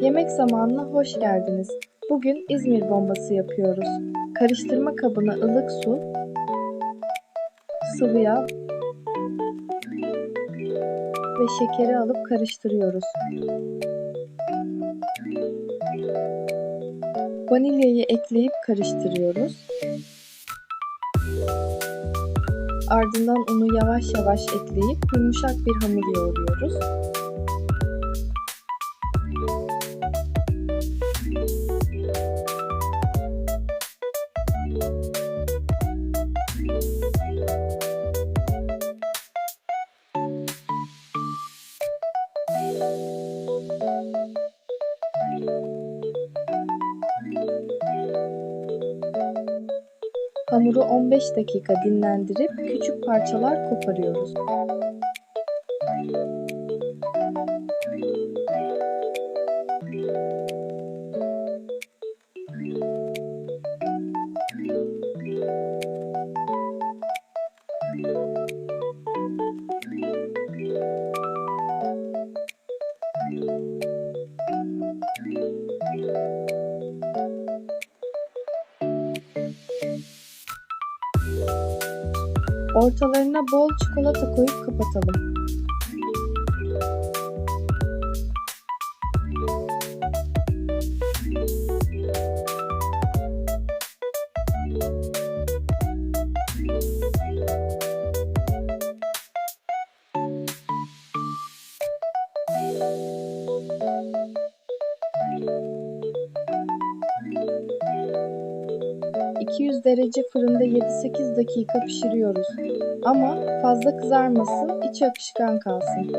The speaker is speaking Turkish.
Yemek zamanına hoş geldiniz. Bugün İzmir bombası yapıyoruz. Karıştırma kabına ılık su, sıvı yağ ve şekeri alıp karıştırıyoruz. Vanilyayı ekleyip karıştırıyoruz. Ardından unu yavaş yavaş ekleyip yumuşak bir hamur yoğuruyoruz. Hamuru 15 dakika dinlendirip küçük parçalar koparıyoruz. Ortalarına bol çikolata koyup kapatalım. ...200 derece fırında 7-8 dakika pişiriyoruz. Ama fazla kızarmasın, içi akışkan kalsın.